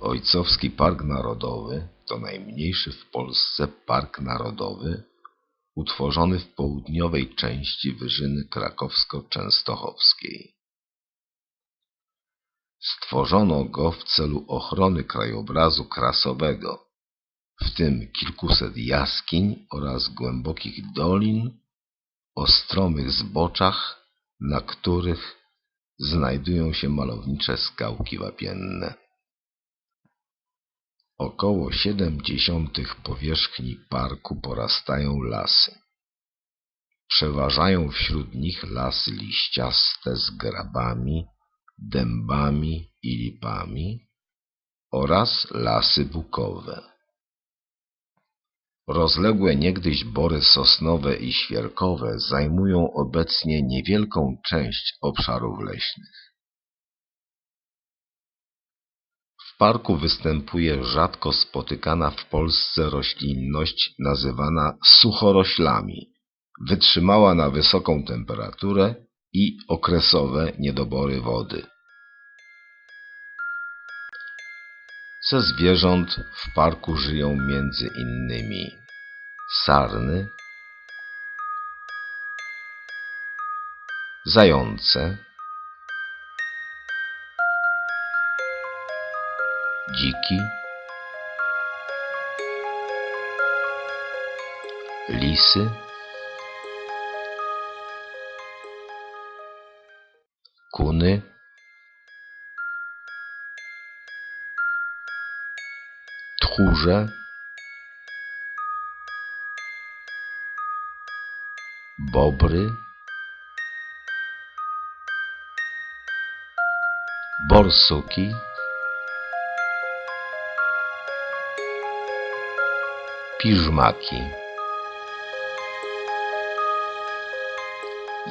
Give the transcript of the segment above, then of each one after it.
Ojcowski Park Narodowy to najmniejszy w Polsce park narodowy utworzony w południowej części Wyżyny Krakowsko-Częstochowskiej. Stworzono go w celu ochrony krajobrazu krasowego, w tym kilkuset jaskiń oraz głębokich dolin o stromych zboczach, na których znajdują się malownicze skałki wapienne. Około 0,7 powierzchni parku porastają lasy. Przeważają wśród nich lasy liściaste z grabami, dębami i lipami oraz lasy bukowe. Rozległe niegdyś bory sosnowe i świerkowe zajmują obecnie niewielką część obszarów leśnych. W parku występuje rzadko spotykana w Polsce roślinność nazywana suchoroślami, wytrzymała na wysoką temperaturę i okresowe niedobory wody. Ze zwierząt w parku żyją między innymi sarny, zające, dziki, lisy, kuny, tchórze, bobry, borsuki, piżmaki.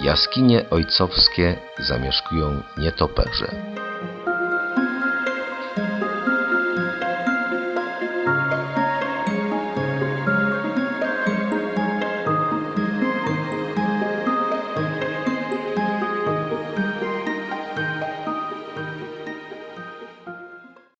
Jaskinie ojcowskie zamieszkują nietoperze.